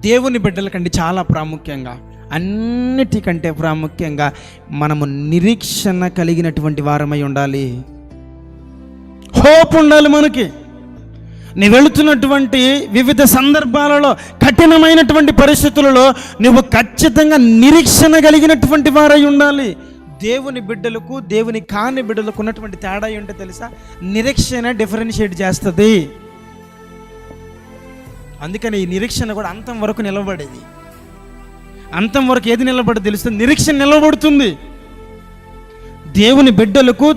దేవుని బిడ్డల కంటే చాలా ప్రాముఖ్యంగా అన్నిటికంటే ప్రాముఖ్యంగా మనము నిరీక్షణ కలిగినటువంటి వారమై ఉండాలి. హోప్ ఉండాలి మనకి. నీ వెళుతున్నటువంటి వివిధ సందర్భాలలో కఠినమైనటువంటి పరిస్థితులలో నువ్వు ఖచ్చితంగా నిరీక్షణ కలిగినటువంటి వారై ఉండాలి. దేవుని బిడ్డలకు దేవుని కాని బిడ్డలకు ఉన్నటువంటి తేడా ఏంటో తెలుసా? నిరీక్షణ డిఫరెన్షియేట్ చేస్తుంది. అందుకని ఈ నిరీక్షణ కూడా అంతం వరకు నిలబడేది. అంతం వరకు ఏది నిలబడి తెలుస్తుంది నిరీక్షణ నిలబడుతుంది. దేవుని బిడ్డలకు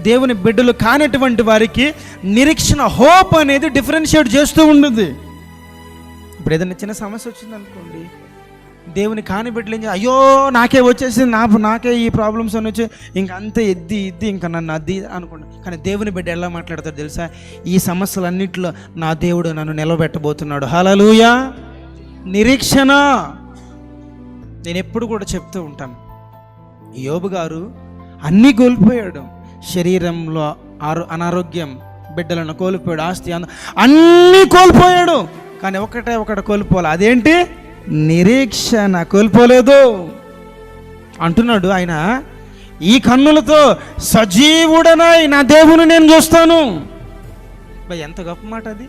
దేవుని బిడ్డలు కానటువంటి వారికి నిరీక్షణ హోప్ అనేది డిఫరెన్షియేట్ చేస్తూ ఉంటుంది ఇప్పుడు ఏదైనా చిన్న సమస్య వచ్చింది అనుకోండి దేవుని కాని బిడ్డలు ఏం అయ్యో నాకే వచ్చేసింది నా నాకే ఈ ప్రాబ్లమ్స్ అని వచ్చి ఇంకా అంతే ఎద్ది ఇద్ది ఇంకా నన్ను అద్ది అనుకోండి కానీ దేవుని బిడ్డ ఎలా మాట్లాడతాడు తెలుసా? ఈ సమస్యలన్నింటిలో నా దేవుడు నన్ను నిలబెట్టబోతున్నాడు. హలలుయా నిరీక్షణ. నేను ఎప్పుడు కూడా చెప్తూ ఉంటాను. యోబు గారు అన్నీ కోల్పోయాడు. శరీరంలో ఆరో అనారోగ్యం బిడ్డలను కోల్పోయాడు ఆస్తి అంద- అన్నీ కోల్పోయాడు. కానీ ఒకటే ఒకటి కోల్పోవాలి. అదేంటి? నిరీక్షణ కోల్పోలేదు. అంటున్నాడు ఆయన ఈ కన్నులతో సజీవుడనై నా దేవుని నేను చూస్తాను. ఎంత గొప్ప మాట అది.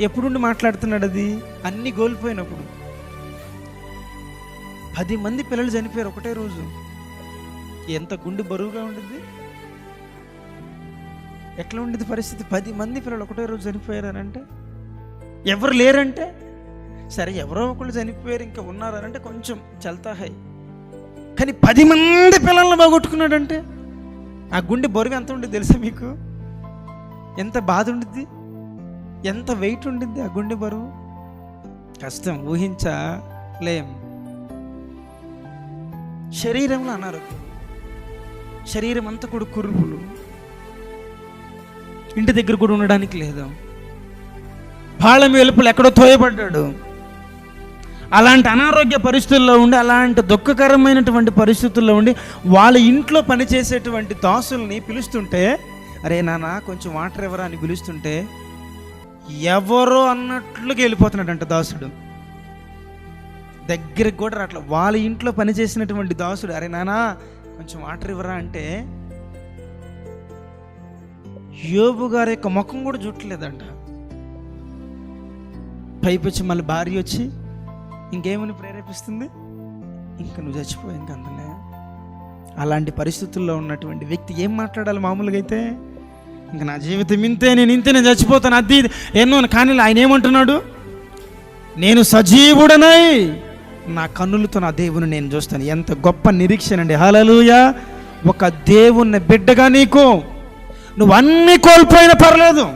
ఎప్పుడుండి మాట్లాడుతున్నాడు అది? అన్నీ కోల్పోయినప్పుడు. పది మంది పిల్లలు చనిపోయారు ఒకటే రోజు. ఎంత గుండె బరువుగా ఉండింది ఎట్లా ఉండేది పరిస్థితి? పది మంది పిల్లలు ఒకటే రోజు చనిపోయారంటే ఎవరు లేరంటే? సరే ఎవరో ఒకళ్ళు చనిపోయారు ఇంకా ఉన్నారంటే కొంచెం చల్తా హై. కానీ పది మంది పిల్లల్ని బాగొట్టుకున్నాడంటే ఆ గుండె బరువు ఎంత ఉండేది తెలుసా మీకు? ఎంత బాధ ఉండిద్ది? ఎంత వెయిట్ ఉండిద్ది ఆ గుండె బరువు? కష్టం ఊహించలేం. శరీరంలో అనారోగ్యం. శరీరం అంతా కూడా కురుపులు. ఇంటి దగ్గర కూడా ఉండడానికి లేదు. పాళం వెలుపులు ఎక్కడో తోయబడ్డాడు. అలాంటి అనారోగ్య పరిస్థితుల్లో ఉండి అలాంటి దుఃఖకరమైనటువంటి పరిస్థితుల్లో ఉండి వాళ్ళ ఇంట్లో పనిచేసేటువంటి దాసుల్ని పిలుస్తుంటే అరే నాన్న కొంచెం వాటర్ ఎవరా అని పిలుస్తుంటే ఎవరో అన్నట్లుగా వెళ్ళిపోతున్నాడంట దాసుడు. దగ్గరికి కూడా అట్లా వాళ్ళ ఇంట్లో పనిచేసినటువంటి దాసుడు అరే నానా కొంచెం వాటర్ ఇవ్వరా అంటే యోబు గారి యొక్క ముఖం కూడా చుట్టలేదంట పైపొచ్చి మళ్ళీ భార్య వచ్చి ఇంకేమని ప్రేరేపిస్తుంది? ఇంకా నువ్వు చచ్చిపో ఇంక అలాంటి పరిస్థితుల్లో ఉన్నటువంటి వ్యక్తి ఏం మాట్లాడాలి మామూలుగా అయితే? ఇంకా నా జీవితం ఇంతే నేను ఇంతే నేను చచ్చిపోతాను. అది ఇది. ఎన్నో కానీ ఆయన ఏమంటున్నాడు? నేను సజీవుడనై నా కన్నులతో నా దేవుని నేను చూస్తాను. ఎంత గొప్ప నిరీక్షణ అండి. హలలుయ ఒక దేవుని బిడ్డగా నీకు. నువ్వు అన్నీ కోల్పోయినా పర్లేదు.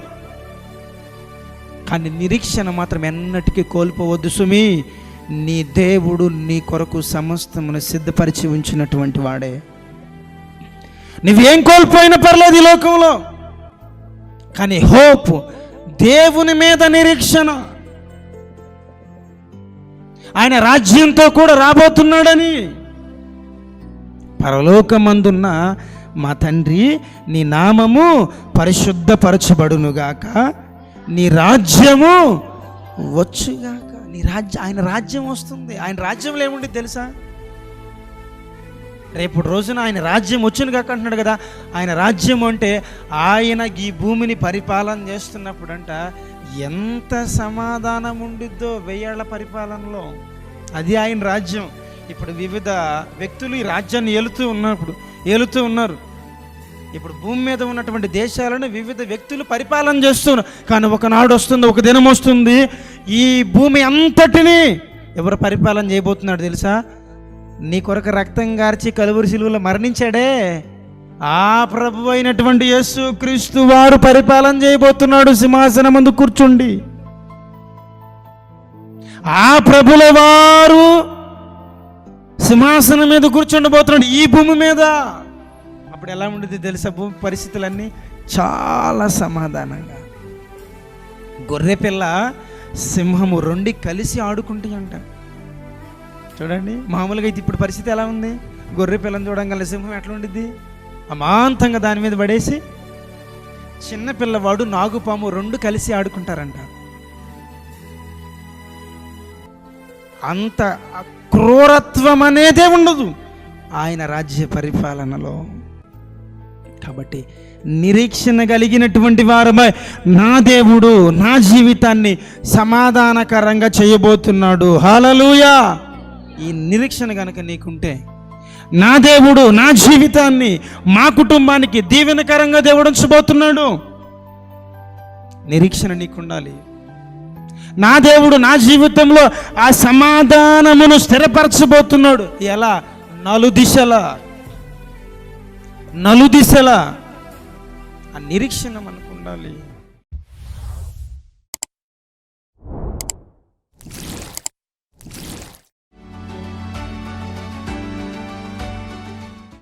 కానీ నిరీక్షణ మాత్రం ఎన్నటికీ కోల్పోవద్దు సుమి. నీ దేవుడు నీ కొరకు సమస్తమును సిద్ధపరిచి ఉంచినటువంటి వాడే. నువ్వేం కోల్పోయినా పర్లేదు ఈ లోకంలో. కానీ హోప్ దేవుని మీద నిరీక్షణ. ఆయన రాజ్యంతో కూడా రాబోతున్నాడని. పరలోకమందున్న మా తండ్రి నీ నామము పరిశుద్ధపరచబడునుగాక. నీ రాజ్యము వచ్చుగాక. నీ రాజ్యం ఆయన రాజ్యం వస్తుంది. ఆయన రాజ్యంలో ఏముంది తెలుసా? రేపు రోజున ఆయన రాజ్యం వచ్చును కాక అంటున్నాడు కదా. ఆయన రాజ్యం అంటే ఆయన ఈ భూమిని పరిపాలన చేస్తున్నప్పుడు అంట ఎంత సమాధానం ఉండిద్దో వెయ్యేళ్ళ పరిపాలనలో. అది ఆయన రాజ్యం. ఇప్పుడు వివిధ వ్యక్తులు ఈ రాజ్యాన్ని ఏలుతూ ఉన్నప్పుడు ఏలుతూ ఉన్నారు. ఇప్పుడు భూమి మీద ఉన్నటువంటి దేశాలను వివిధ వ్యక్తులు పరిపాలన చేస్తున్నారు. కానీ ఒకనాడు వస్తుంది ఒక దినం వస్తుంది. ఈ భూమి అంతటిని ఎవరు పరిపాలన చేయబోతున్నాడు తెలుసా? నీ కొరకు రక్తం గార్చి కలువురి శిలువలో మరణించాడే. ఆ ప్రభు అయినటువంటి యేసు క్రీస్తు వారు పరిపాలన చేయబోతున్నాడు. సింహాసనం ముందు కూర్చుండి. ఆ ప్రభుల వారు సింహాసనం మీద కూర్చుండబోతున్నాడు. ఈ భూమి మీద. అప్పుడు ఎలా ఉండేది తెలుసా? భూమి పరిస్థితులన్నీ చాలా సమాధానంగా. గొర్రె పిల్ల సింహము రెండు కలిసి ఆడుకుంటాయి అంట చూడండి మామూలుగా అయితే ఇప్పుడు పరిస్థితి ఎలా ఉంది? గొర్రె పిల్లని చూడంగానే సింహం ఎట్లా ఉండిద్ది? అమాంతంగా దాని మీద పడేసి చిన్న పిల్లవాడు నాగుపాము రెండు కలిసి ఆడుకుంటారంట. అంత క్రూరత్వం అనేదే ఉండదు. ఆయన రాజ్య పరిపాలనలో కాబట్టి నిరీక్షణ కలిగినటువంటి వారమై నా దేవుడు నా జీవితాన్ని సమాధానకరంగా చేయబోతున్నాడు. హాలలుయా ఈ నిరీక్షణ కనుక నీకుంటే నా దేవుడు నా జీవితాన్ని మా కుటుంబానికి దీవెనకరంగా దేవుడు ఉంచబోతున్నాడు. నిరీక్షణ నీకుండాలి. నా దేవుడు నా జీవితంలో ఆ సమాధానమును స్థిరపరచబోతున్నాడు. ఎలా? నలుదిశలా. నలుదిశల ఆ నిరీక్షణ మనకు ఉండాలి.